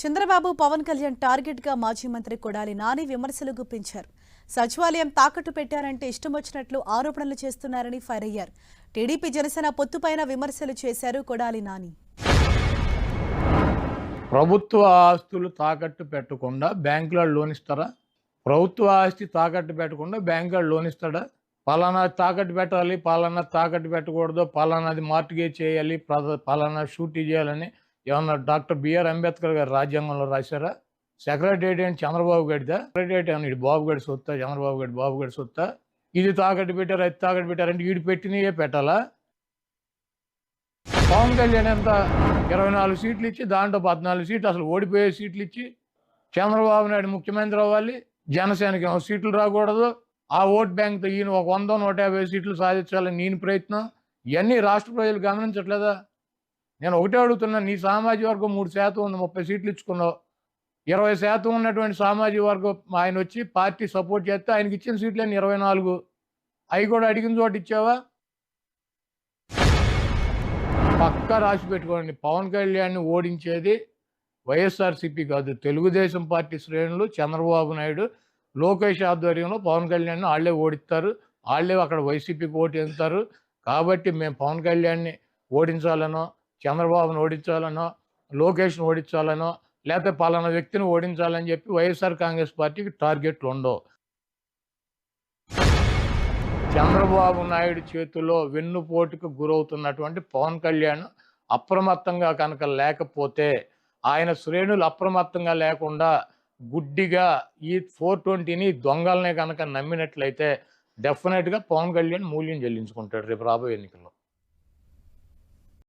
చంద్రబాబు పవన్ కళ్యాణ్ టార్గెట్గా మాజీ మంత్రి కొడాలి నాని విమర్శలు గుప్పించారు. సచివాలయం తాకట్టు పెట్టారంటే ఇష్టం వచ్చినట్లు ఆరోపణలు చేస్తున్నారని ఫైర్ అయ్యారు. టీడీపీ జనసేన పొత్తుపైన విమర్శలు చేశారు కొడాలి నాని. ప్రభుత్వ ఆస్తులు తాకట్టు పెట్టకుండా బ్యాంకులో లోన్ ఇస్తారా? ప్రభుత్వ ఆస్తి తాకట్టు పెట్టకుండా బ్యాంకులో లోన్ ఇస్తాడా? పలానా తాకట్టు పెట్టాలి పలానా తాకట్టు పెట్టకూడదు పలానాది మార్టిగేజ్ చేయాలి పలానా షూటీ చేయాలని ఏమన్నా డాక్టర్ బిఆర్ అంబేద్కర్ గారు రాజ్యాంగంలో రాశారా? సెక్రటరియట్ ఏంటి చంద్రబాబు గడిదా సెక్రటరియట్ అని బాబు గడి సొత్తా చంద్రబాబు గడి బాబు గడి సొత్తా? ఇది తాకట్టు పెట్టారు అది తాకట్టు పెట్టారంటే వీడు పెట్టినయే పెట్టాలా? పవన్ కళ్యాణ్ ఎంత? ఇరవై నాలుగు సీట్లు ఇచ్చి దాంట్లో పద్నాలుగు సీట్లు అసలు ఓడిపోయే సీట్లు ఇచ్చి చంద్రబాబు నాయుడు ముఖ్యమంత్రి అవ్వాలి జనసేనకి ఏమో సీట్లు రాకూడదు ఆ ఓట్ బ్యాంక్తో ఈయన ఒక వంద నూట యాభై సీట్లు సాధించాలని నేను ప్రయత్నం ఇవన్నీ రాష్ట్ర ప్రజలు గమనించట్లేదా? నేను ఒకటే అడుగుతున్నా నీ సామాజిక వర్గం మూడు శాతం ఉంది ముప్పై సీట్లు ఇచ్చుకున్నావు. ఇరవై శాతం ఉన్నటువంటి సామాజిక వర్గం ఆయన వచ్చి పార్టీ సపోర్ట్ చేస్తే ఆయనకి ఇచ్చిన సీట్లన్నీ ఇరవై నాలుగు. అవి కూడా అడిగిన చోట ఇచ్చావా? పక్కా రాసి పెట్టుకోండి. పవన్ కళ్యాణ్ని ఓడించేది వైఎస్ఆర్సీపీ కాదు. తెలుగుదేశం పార్టీ శ్రేణులు చంద్రబాబు నాయుడు లోకేష్ ఆధ్వర్యంలో పవన్ కళ్యాణ్ని వాళ్ళే ఓడిస్తారు. వాళ్ళే అక్కడ వైసీపీకి ఓటు వేస్తారు కాబట్టి మేము పవన్ కళ్యాణ్ని ఓడించాలనో చంద్రబాబును ఓడించాలనో లోకేష్ను ఓడించాలనో లేకపోతే పలానా వ్యక్తిని ఓడించాలని చెప్పి వైఎస్ఆర్ కాంగ్రెస్ పార్టీకి టార్గెట్లు ఉండవు. చంద్రబాబు నాయుడు చేతిలో వెన్నుపోటుకు గురవుతున్నటువంటి పవన్ కళ్యాణ్ అప్రమత్తంగా కనుక లేకపోతే ఆయన శ్రేణులు అప్రమత్తంగా లేకుండా గుడ్డిగా ఈ ఫోర్ ట్వంటీని దొంగలనే కనుక నమ్మినట్లయితే డెఫినెట్గా పవన్ కళ్యాణ్ మూల్యం చెల్లించుకుంటాడు రేపు రాబోయే ఎన్నికల్లో.